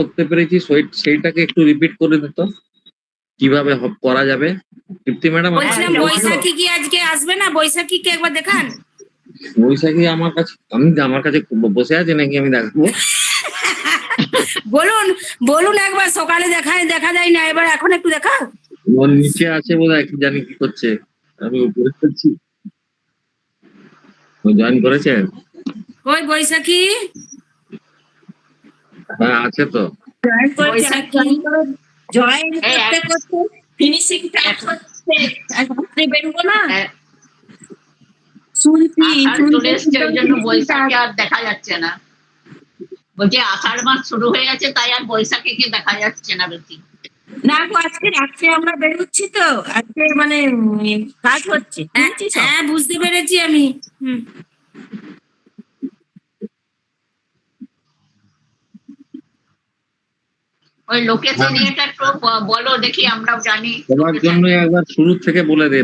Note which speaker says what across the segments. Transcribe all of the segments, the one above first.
Speaker 1: করতে পেরেছি সেইটাকে একটু রিপিট করে দিত। কীভাবে করা যাবে? তৃপ্তি ম্যাডাম
Speaker 2: বলছিলাম বৈশাখী কি আজকে আসবে না? বৈশাখীকে একবার দেখান।
Speaker 1: বৈশাখী আমার কাছে আমি আমার কাছে বসে আছে নাকি আমি দেখাবো?
Speaker 2: বলুন বলুন একবার সকালে দেখায় দেখা যায় না। এবার এখন একটু দেখা
Speaker 1: ওর নিচে আছে বোধ হয় কি জানি কি করছে। আমি উপরে করছি ও জয়েন করেছে
Speaker 2: ওই বৈশাখী?
Speaker 1: হ্যাঁ আছে তো।
Speaker 3: জয়েন করতে করতে ফিনিশিং টাচ হচ্ছে। রাত্রে বেরোবো না?
Speaker 4: হ্যাঁ,
Speaker 3: শুনছি
Speaker 4: জন্য বৈশাখী আর দেখা যাচ্ছে না। বলছে আষাঢ় মাস শুরু হয়ে গেছে তাই আর বৈশাখীকে দেখা যাচ্ছে না বেশি।
Speaker 3: না গো আজকে রাত্রে আমরা বেরোচ্ছি তো। আজকে মানে কাজ হচ্ছে।
Speaker 2: হ্যাঁ, হ্যাঁ বুঝতে পেরেছি আমি। হুম।
Speaker 4: ওই লোকেশন এটা একটু বলো দেখি আমরাও জানি।
Speaker 1: সবার জন্য একবার শুরু থেকে বলে দে।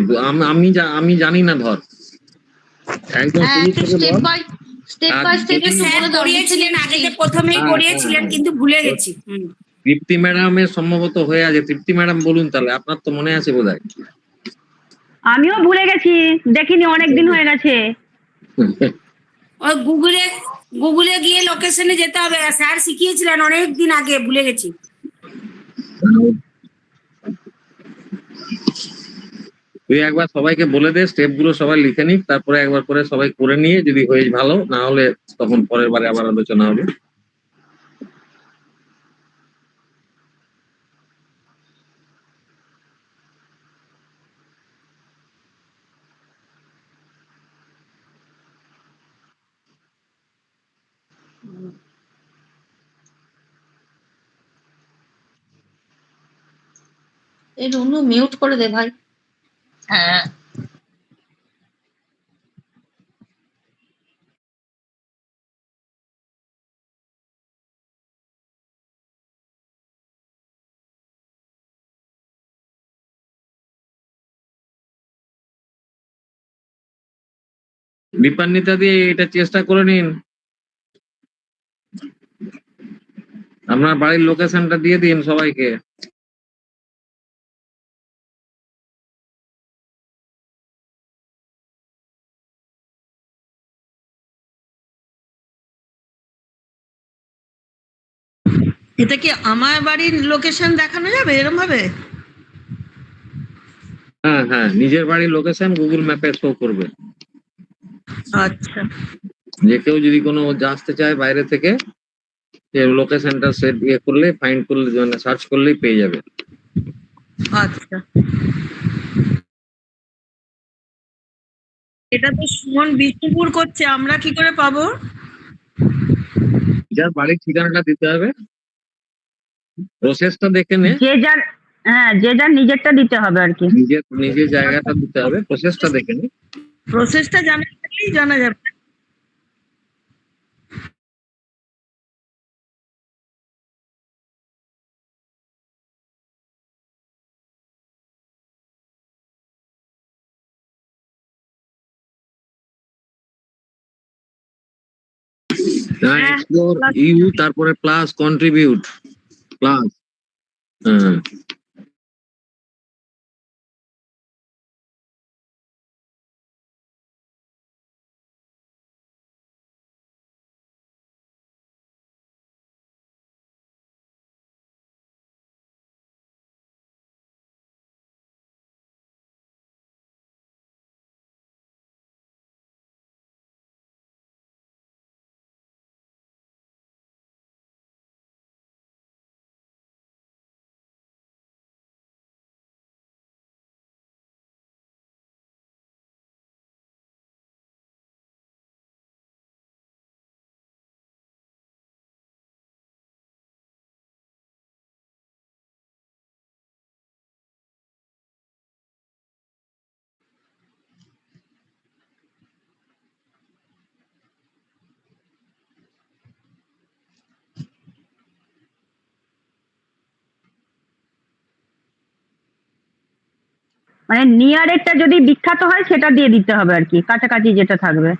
Speaker 1: আমি আমি জানি না ধর। একদম
Speaker 5: হ্যাঁ
Speaker 1: শুরু থেকে বল।
Speaker 5: স্টেপ বাই স্টেপ
Speaker 1: যদি-
Speaker 5: একটু
Speaker 2: স্যার
Speaker 5: বলে দাও
Speaker 2: করিয়েছিলেন আগে যে প্রথমেই
Speaker 1: হ্যাঁ,
Speaker 2: করিয়েছিলেন
Speaker 1: হ্যাঁ।
Speaker 2: কিন্তু ভুলে গেছি।
Speaker 1: তৃপ্তি ম্যাডামের সম্ভবত হয়ে আছে। তৃপ্তি ম্যাডাম বলুন তাহলে আপনার তো মনে আছে বোধ হয়
Speaker 6: আমিও ভুলে গেছি। দেখিনি অনেকদিন হয়ে গেছে।
Speaker 2: ওই গুগলে গুগলে গিয়ে লোকেশনে যেতে হবে। স্যার শিখিয়েছিলেন অনেক দিন আগে ভুলে গেছি।
Speaker 1: তুই একবার সবাইকে বলে দে স্টেপগুলো সবাই লিখে নিক, তারপরে একবার করে সবাই করে নিয়ে যদি হয়ে ভালো, না হলে তখন পরের বারে আবার আলোচনা হবে।
Speaker 5: এই রুনু মিউট করে দে ভাই।
Speaker 4: হ্যাঁ।
Speaker 1: বিপান্বিতা দিয়ে এটা চেষ্টা করে নিন। আপনার বাড়ির লোকেশনটা দিয়ে দিন সবাইকে।
Speaker 7: এটা কি আমার বাড়ির লোকেশন দেখানো যাবে এরকম ভাবে
Speaker 1: হ্যাঁ হ্যাঁ নিজের বাড়ির লোকেশন গুগল ম্যাপে শো করবে।
Speaker 7: আচ্ছা।
Speaker 1: যে কেউ যদি কোনো আসতে চায় বাইরে থেকে যে লোকেশনটা সেট ইয়ে করলে ফাইন্ড করলে মানে সার্চ করলেই পেয়ে যাবে।
Speaker 7: আচ্ছা। এটা তো সুমন বিষ্ণুপুর করছে আমরা কি করে পাবো?
Speaker 1: যার বাড়ির ঠিকানাটা দিতে হবে। প্রসেসটা দেখে নে।
Speaker 6: যে যার হ্যাঁ যে যার নিজেরটা দিতে হবে আর কি।
Speaker 1: নিজের নিজের জায়গাটা দিতে হবে প্রসেসটা দেখে নে।
Speaker 7: প্রসেসটা জানা গেলেই জানা যাবে।
Speaker 1: হ্যাঁ
Speaker 6: হ্যাঁ,
Speaker 1: এক্সপ্লোর
Speaker 6: plus
Speaker 1: ইউ তারপরে প্লাস কন্ট্রিবিউট প্লাস হ্যাঁ
Speaker 6: মানে নিয়ারেরটা যদি বিখ্যাত হয় সেটা দিয়ে দিতে হবে আর কি। কাছাকাছি যেটা থাকবে।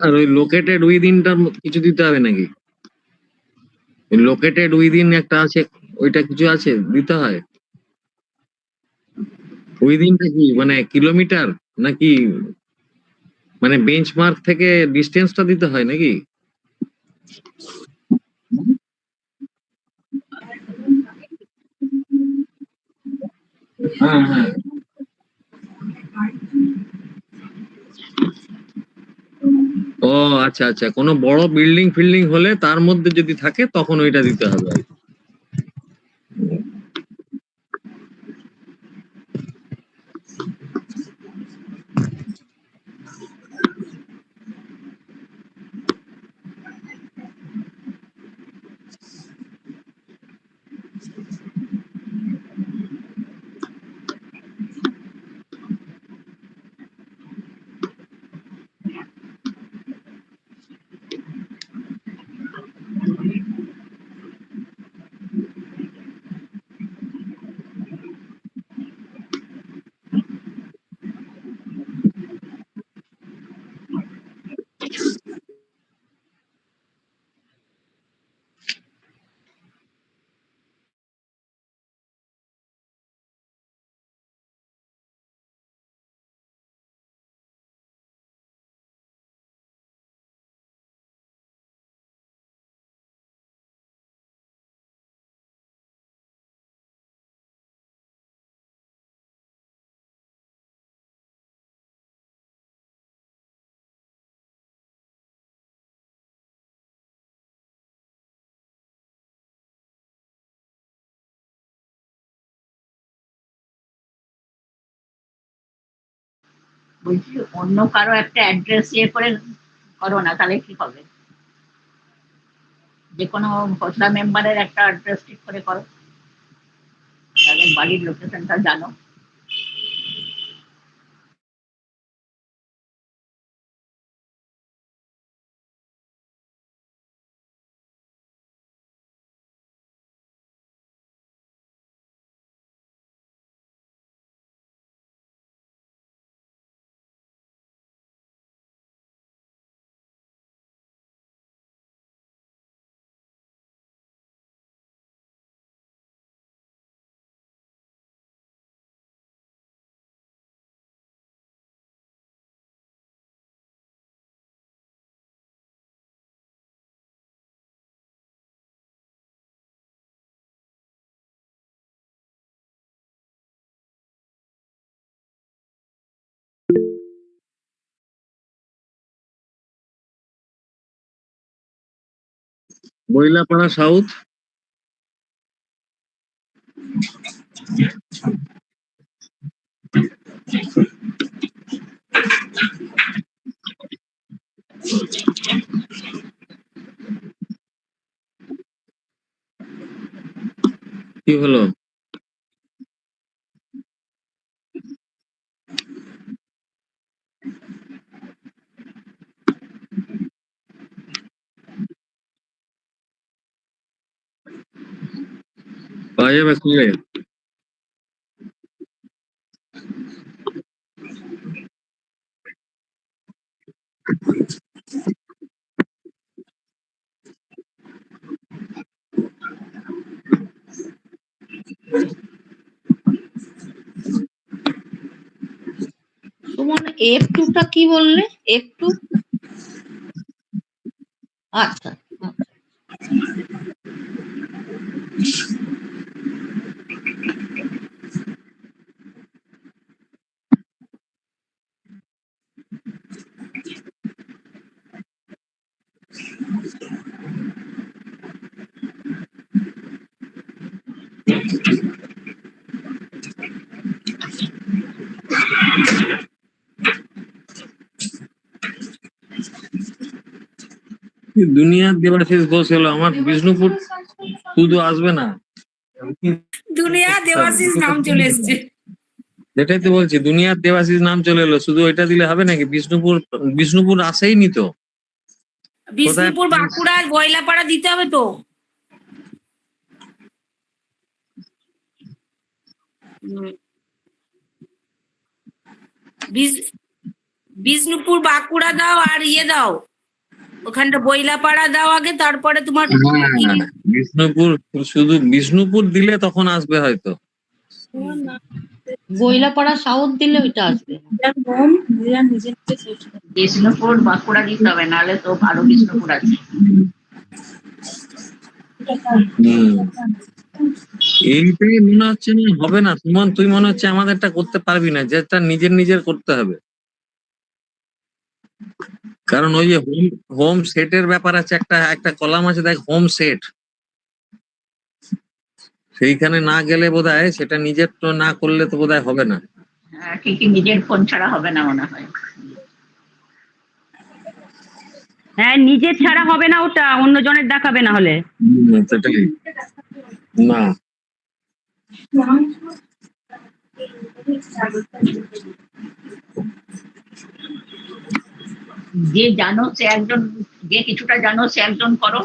Speaker 1: আর ওই লোকেটেড উইদিনটার কিছু দিতে হবে নাকি? লোকেটেড উইদিন একটা আছে, ওইটা কিছু আছে দিতে হয়? উইদিনটা কি মানে কিলোমিটার নাকি মানে বেঞ্চমার্ক থেকে ডিস্টেন্সটা দিতে হয় নাকি? হ্যাঁ হ্যাঁ। ও আচ্ছা আচ্ছা। কোনো বড় বিল্ডিং ফিল্ডিং হলে তার মধ্যে যদি থাকে, তখন ওইটা দিতে হবে
Speaker 4: বলছি, অন্য কারও একটা অ্যাড্রেস ইয়ে করে করো না, তাহলে কি হবে? যে কোনো হোসলা মেম্বারের একটা অ্যাড্রেস ঠিক করে করো। তাদের বাড়ির লোকেশনটা জানো।
Speaker 1: বইলাপাড়া সাউথ কি হলো? পাওয়া যাবে খুঁজে
Speaker 5: সুমন এফ টুটা কি বললে এফ টু
Speaker 1: দুনিয়া দেবাশিস ঘোষ হলো আমার বিষ্ণুপুর শুধু আসবে না।
Speaker 2: দুনিয়া দেবাশিস নাম চলে এসছে।
Speaker 1: যেটাই তো বলছি দুনিয়ার দেবাশিস নাম চলে এলো। শুধু ওইটা দিলে হবে নাকি? বিষ্ণুপুর বিষ্ণুপুর আসেই নি তো?
Speaker 2: বিষ্ণুপুর বাঁকুড়া গয়লাপাড়া দিতে হবে তো? বিষ্ণুপুর বাঁকুড়া দাও আর ইয়ে দাও। ওখানটা বইলাপাড়া দাও আগে তারপরে তোমার
Speaker 1: বিষ্ণুপুর শুধু বিষ্ণুপুর দিলে তখন আসবে হয়তো।
Speaker 5: বইলাপাড়া সাউথ দিলে ওইটা আসবে।
Speaker 4: বিষ্ণুপুর বাঁকুড়া দিতে হবে নাহলে তো ভালো বিষ্ণুপুর আছে।
Speaker 1: এইটাই মনে হচ্ছে না হবে না। সুমন তুই মনে হচ্ছে আমাদেরটা করতে পারবি না যেটা নিজের নিজের করতে হবে। কারণ ওই যে হোম হোম সেটের ব্যাপার আছে একটা একটা কলাম আছে দেখ হোম সেট সেইখানে না গেলে বোধহয় সেটা নিজের তো না করলে তো বোধহয় হবে না।
Speaker 4: হ্যাঁ, নিজের ফোন ছাড়া হবে না মনে হয়।
Speaker 6: হ্যাঁ নিজের ছাড়া হবে না ওটা অন্যজনের দেখাবে না হলে।
Speaker 1: সেটাই। না।
Speaker 4: যে জানো সে একজন যে কিছুটা জানো সে একজন করো।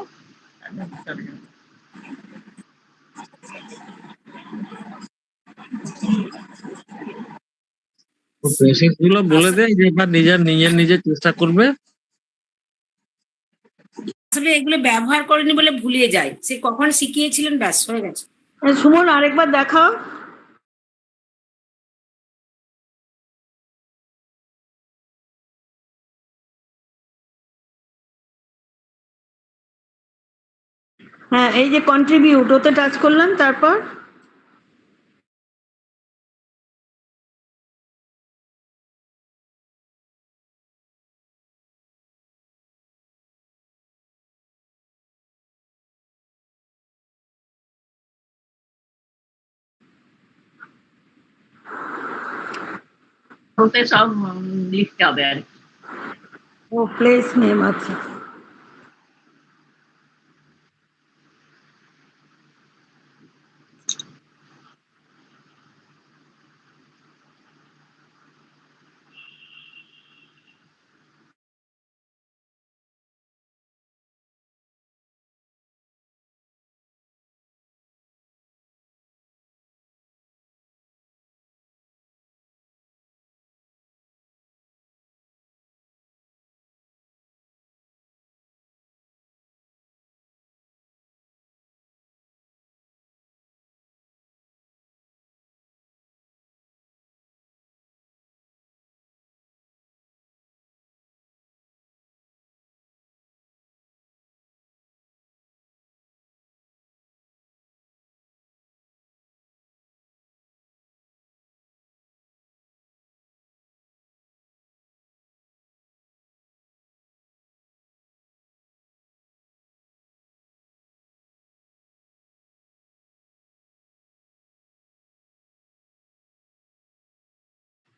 Speaker 1: প্রসেসগুলো বলে দেয় যে এবার নিজের নিজের নিজের চেষ্টা করবে।
Speaker 2: আসলে এগুলো ব্যবহার করেনি বলে ভুলে যায়। সে কখন শিখিয়েছিলেন ব্যাস হয়ে গেছে।
Speaker 7: সুমন আরেকবার দেখাও। হ্যাঁ এই যে কন্ট্রিবিউট ওতে টাচ করলাম তারপর
Speaker 4: ওতে সব লিখতে হবে আর কি।
Speaker 7: ও প্লেস নেম আচ্ছা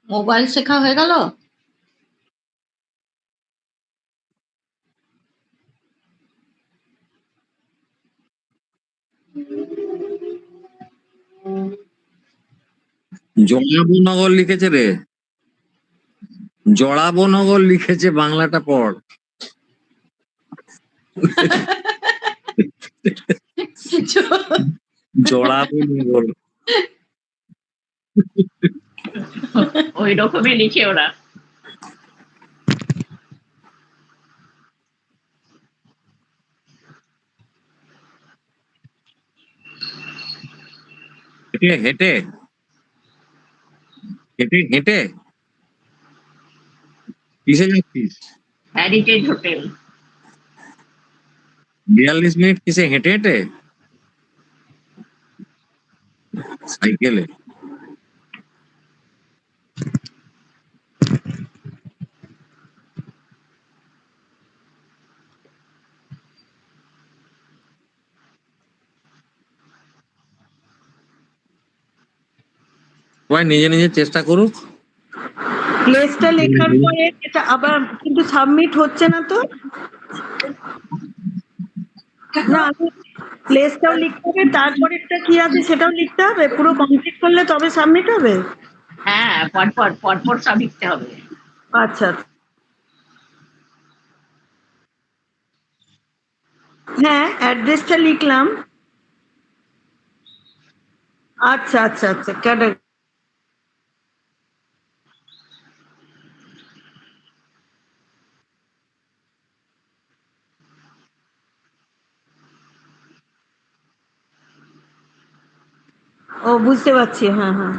Speaker 5: মোবাইল শেখা হয়ে গেল?
Speaker 1: জড়াবো নগর লিখেছে রে। জড়াবো নগর লিখেছে বাংলাটা পড়। জড়াবো নগর।
Speaker 4: ওই রকমই লিখে ওরা
Speaker 1: হেঁটে হেঁটে হেঁটে হেঁটে কিসে যাচ্ছিস
Speaker 4: হ্যারিটেজ হোটেল
Speaker 1: বিয়াল্লিশ মিনিট কিসে হেঁটে হেঁটে। সাইকেলে। সবাই নিজে নিজে চেষ্টা করুক।
Speaker 7: প্লেসটা লেখার পরে এটা আবার কিন্তু সাবমিট হচ্ছে না তো? না প্লেসটাও লিখতে হবে তারপরেরটা কি আছে সেটাও লিখতে হবে? পুরো কমপ্লিট করলে তবে সাবমিট হবে?
Speaker 4: হ্যাঁ পরপর পরপর সব লিখতে হবে।
Speaker 7: আচ্ছা। হ্যাঁ অ্যাড্রেসটা লিখলাম। আচ্ছা আচ্ছা আচ্ছা ক্যাডার ও বুঝতে পারছি হ্যাঁ হ্যাঁ।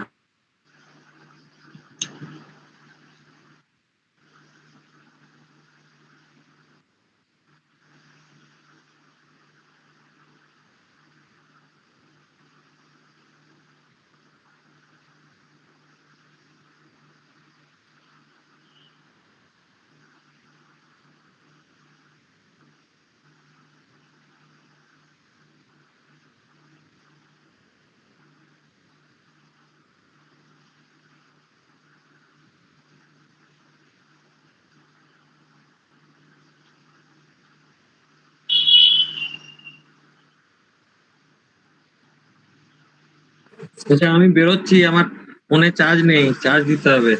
Speaker 1: আচ্ছা আমি বেরোচ্ছি আমার ফোনে চার্জ নেই চার্জ দিতে হবে।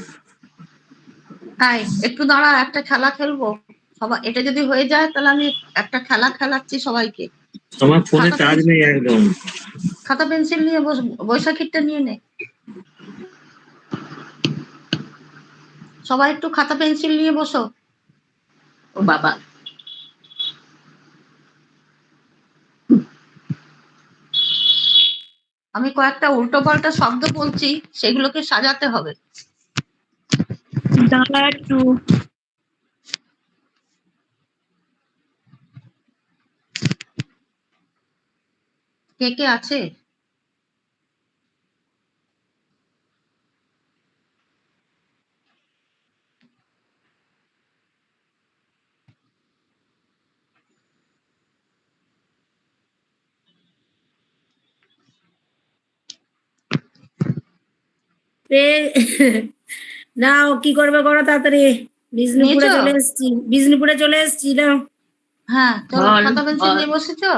Speaker 5: হাই একটু দাঁড়া একটা খেলা খেলব। সবাই এটা যদি হয়ে যায় তাহলে আমি একটা খেলা খেলাচ্ছি সবাইকে।
Speaker 1: আমার ফোনে চার্জ নেই একদম।
Speaker 5: খাতা পেন্সিল নিয়ে বস বৈশাখীরটা নিয়ে নে। সবাই একটু খাতা পেন্সিল নিয়ে বসো।
Speaker 4: ও বাবা।
Speaker 5: আমি কয়েকটা উল্টো পাল্টা শব্দ বলছি সেগুলোকে সাজাতে হবে।
Speaker 7: দাঁড়া একটু।
Speaker 5: কে কে আছে?
Speaker 2: নাও কি করবে করো তাড়াতাড়ি? বিষ্ণুপুরে চলে এসছি। বিষ্ণুপুরে চলে এসছি নাও।
Speaker 5: হ্যাঁ চলো খাতা পেন্সিল নিয়ে বসেছো?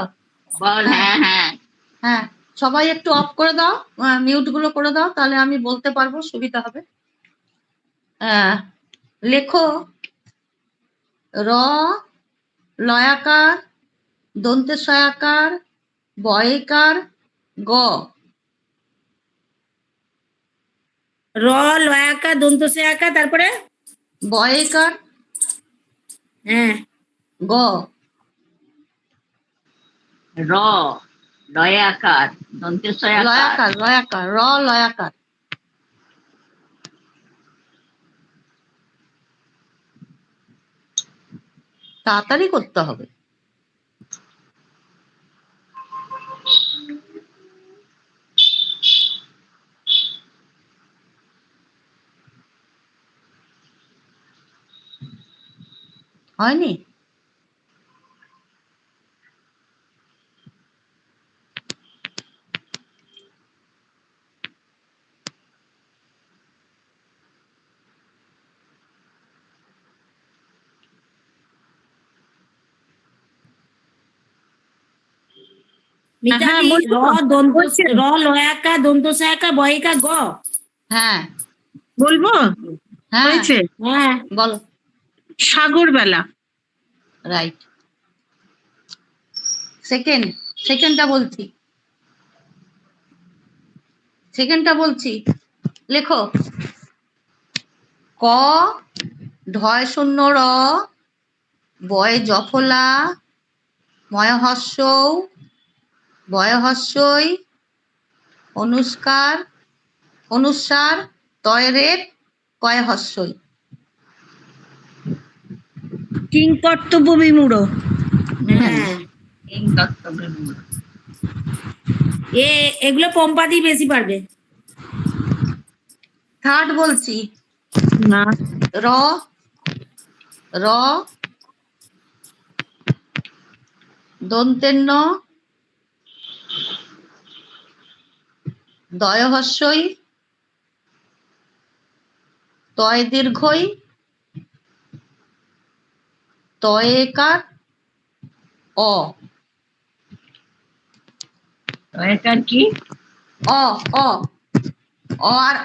Speaker 4: বল হ্যাঁ হ্যাঁ।
Speaker 5: হ্যাঁ সবাই একটু অফ করে দাও মিউটগুলো করে দাও তাহলে আমি বলতে পারব সুবিধা হবে। লেখো র লয়াকার দন্তে সয়াকার বয়কার গ।
Speaker 2: র লয়াকা দন্ত সে আঁকা তারপরে?
Speaker 5: বয়কার।
Speaker 2: হ্যাঁ।
Speaker 5: গ।
Speaker 4: র লয়াকার দন্তেশ্বয়াকার
Speaker 5: লয়াকার লয়াকার র লয়াকার। তাড়াতাড়ি করতে হবে হয়নি
Speaker 2: মিতালি
Speaker 7: বলছি
Speaker 2: র
Speaker 7: তো,
Speaker 2: দন্ত
Speaker 7: বলছি।
Speaker 2: র লয়াকা দন্ত সে আঁকা বয়কা গ
Speaker 5: হ্যাঁ।
Speaker 7: বলব?
Speaker 5: হ্যাঁ।
Speaker 7: হয়েছে?
Speaker 2: হ্যাঁ।
Speaker 5: বলো।
Speaker 7: সাগর বেলা
Speaker 5: রাইট সেকেন্ড সেকেন্ডটা বলছি। সেকেন্ডটা বলছি। লেখো। ক ঢয় শূন্য র, বয় জফলা, ময়হস্য, বয়হস্যই, অনুষ্কার, অনুসার, তয়রের কয় হস্যই
Speaker 7: কিং কর্তব্য বিমূঢ়
Speaker 2: হ্যাঁ এ এগুলো পম্পাদি বেশি পারবে।
Speaker 5: থার্ড বলছি।
Speaker 7: না।
Speaker 5: র র দন্তেন্ন দয়হস্যই তয় দীর্ঘই তয়েকার অ
Speaker 4: লয়াকার কি
Speaker 5: অ অ অ আর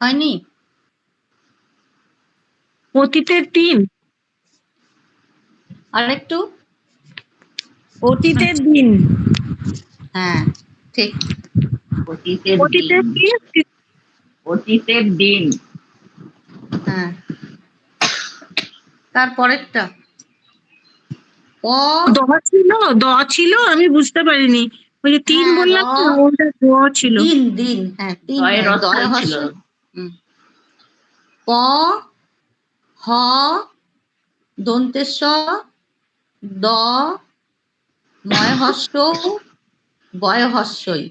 Speaker 5: হয়নি?
Speaker 7: অতীতের দিন।
Speaker 5: আরেকটু?
Speaker 7: অতীতের দিন।
Speaker 5: হ্যাঁ ঠিক।
Speaker 4: অতীতের
Speaker 7: অতীতের
Speaker 4: দিন? অতীতের দিন।
Speaker 5: হ্যাঁ। তারপরেরটা প
Speaker 7: দ ছিল দ ছিল আমি বুঝতে পারিনি। ওই যে তিন
Speaker 5: হ্যাঁ,
Speaker 7: বললাম। না ওটা দ ছিল।
Speaker 5: দিন দিন। হ্যাঁ তিন
Speaker 4: দয়ের
Speaker 5: দয়
Speaker 4: ছিল।
Speaker 5: প হ দন্তেশ্ব দ ময় হস্য বয় হস্যই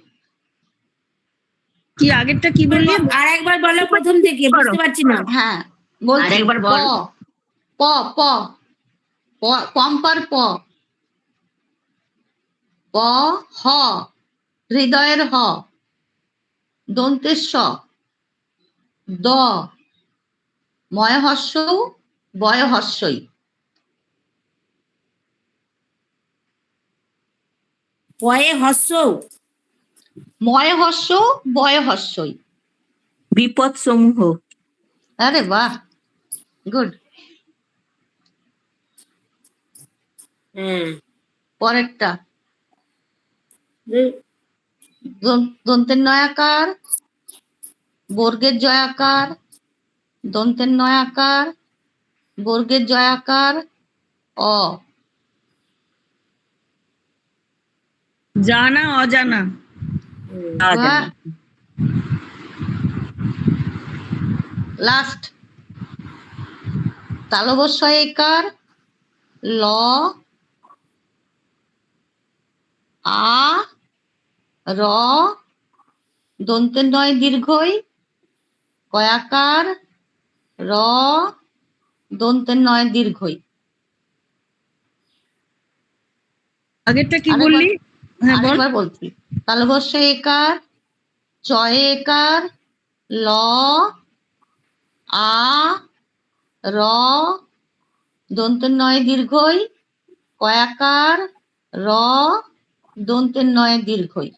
Speaker 7: কি আগেরটা কি বললি?
Speaker 2: আর একবার বলো প্রথম থেকে বুঝতে পারছি না।
Speaker 5: হ্যাঁ বলছি
Speaker 4: আরেকবার
Speaker 5: প
Speaker 4: বল।
Speaker 5: প প প- পম্পার প। প হ হৃদয়ের হ। দন্তেশ্ব দ। ময় হস্য বয় হস্যই
Speaker 2: পয়ে হস্য
Speaker 5: ময় হস্য বয় হস্যই
Speaker 7: বিপদ সমূহ
Speaker 5: আরে বাহ গুড।
Speaker 2: হ্যাঁ।
Speaker 5: পরেরটা। দন- দন্তের নয়াকার বর্গের জয়াকার দন্তের নয়াকার বর্গের জয়াকার অ।
Speaker 7: জানা অজানা।
Speaker 5: লাস্ট তালবস্বয়কার ল। আ র। দন্তের নয় দীর্ঘই। কয়াকার র দন্তের নয় দীর্ঘই।
Speaker 7: আগেরটা কি বললি? হ্যাঁ বল।
Speaker 5: বলছি। তালবস্য একার চয় একার ল আ র দন্তের নয় দীর্ঘই কয়াকার র দন্তের নয় দীর্ঘই।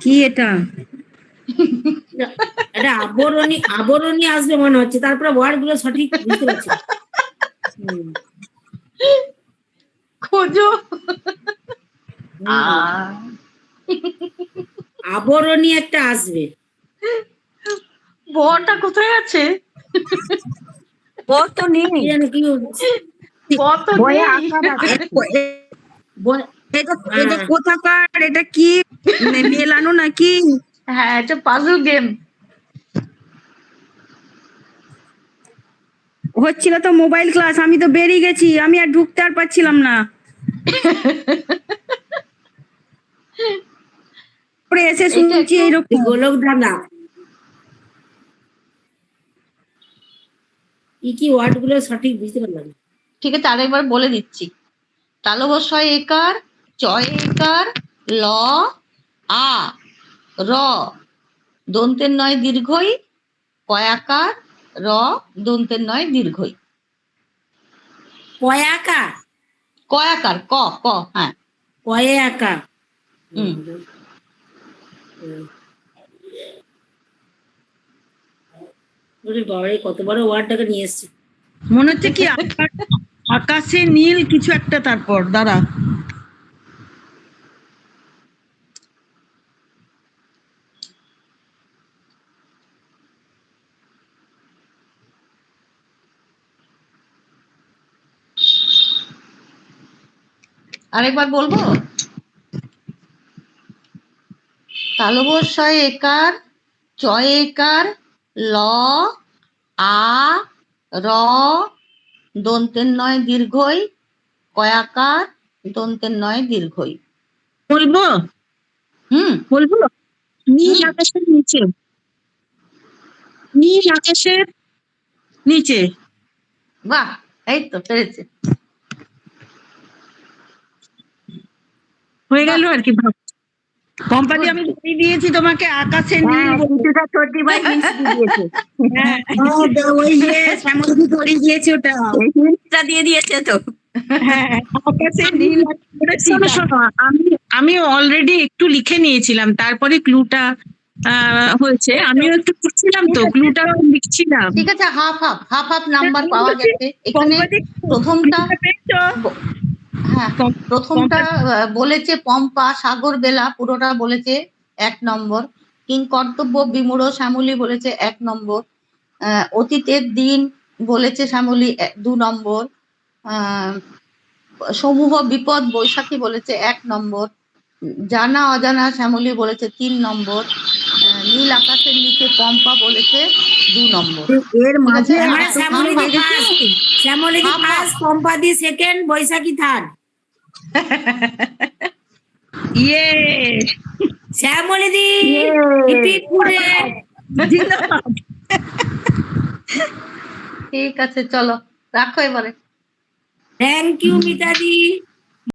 Speaker 7: কি এটা?
Speaker 2: এটা আবরণী আবরণী আসবে মনে হচ্ছে। তারপরে ওয়ার্ডগুলো সঠিক বুঝতে পারছি
Speaker 5: খোঁজো।
Speaker 2: আবরণী একটা আসবে।
Speaker 5: বটা কোথায় আছে?
Speaker 7: ও তো নেই।
Speaker 2: কি জানি কি
Speaker 5: ব তো নেই।
Speaker 7: এটা এটা কোথাকার? এটা কি মেলানো নাকি
Speaker 5: হ্যাঁ এটা পাজল গেম
Speaker 6: হচ্ছিল তো মোবাইল ক্লাস আমি তো বেরিয়ে গেছি আমি আর ঢুকতে আর পারছিলাম না। পরে এসে শুনছি এইরকম।
Speaker 2: গোলক ধাঁধা কি কি ওয়ার্ডগুলো সঠিক বুঝতে পারলাম না।
Speaker 5: ঠিক আছে আরেকবার বলে দিচ্ছি। তালবস্বয় একার চয় একার ল আ র দন্তের নয় দীর্ঘই কয়াকার র দন্তের নয় দীর্ঘই।
Speaker 2: আঁকা
Speaker 5: কয়াকার ক ক হ্যাঁ।
Speaker 2: পয়ে আঁকা
Speaker 5: হুম।
Speaker 2: বাবা রে, কত বড় ওয়ার্ডটাকে নিয়ে এসছে।
Speaker 7: মনে হচ্ছে কি আকাশে নীল কিছু একটা তারপর দাঁড়া।
Speaker 5: আরেকবার বলব? তালবস্বয় একার চয় একার ল আ র দন্তের নয় দীর্ঘই কয়াকার দন্তের নয় দীর্ঘই।
Speaker 7: বলব?
Speaker 5: হুম।
Speaker 7: বলব?
Speaker 3: নীল আকাশের নিচে। নীল আকাশের নিচে।
Speaker 5: বাহ এই তো পেরেছে।
Speaker 3: হয়ে গেল আর কি ভাব
Speaker 7: কম্পাদি আমি ধরিয়ে দিয়েছি তোমাকে আকাশের নীল
Speaker 2: হ্যাঁ, দিয়েছে।
Speaker 7: হ্যাঁ,
Speaker 2: ওই যে শ্যামলজি ধরিয়ে দিয়েছে ওটা।
Speaker 3: দিয়ে দিয়েছে তো।
Speaker 7: হ্যাঁ, আকাশের নীল করেছি
Speaker 3: শোনো শোনো আমি আমি অলরেডি একটু লিখে নিয়েছিলাম তারপরে ক্লুটা হয়েছে। আমিও একটু লিখছিলাম তো ক্লুটা লিখছিলাম।
Speaker 5: ঠিক আছে half half half half number পাওয়া গেছে। এখানে প্রথমটা? হ্যাঁ প্রথমটা বলেছে পম্পা সাগর বেলা পুরোটা বলেছে এক নম্বর। কিং কর্তব্য বিমূঢ় শ্যামলী বলেছে এক নম্বর। আহ, অতীতের দিন বলেছে শ্যামলী দু নম্বর। আহ, সমূহ বিপদ বৈশাখী বলেছে এক নম্বর। জানা অজানা শ্যামলী বলেছে তিন নম্বর। নীল আকাশের নিচে পম্পা বলেছে দু নম্বর।
Speaker 7: এর মাঝে
Speaker 5: ঠিক আছে,
Speaker 2: আমরা
Speaker 5: একটু
Speaker 2: Shyamali
Speaker 5: half half.
Speaker 2: First
Speaker 5: half.
Speaker 2: পম্পাদি second Baishakhi third.
Speaker 7: ইয়ে।
Speaker 2: শ্যামলী দি রিপিট করে
Speaker 5: ঠিক আছে চলো রাখো এবারে।
Speaker 2: Thank you মিতাদি।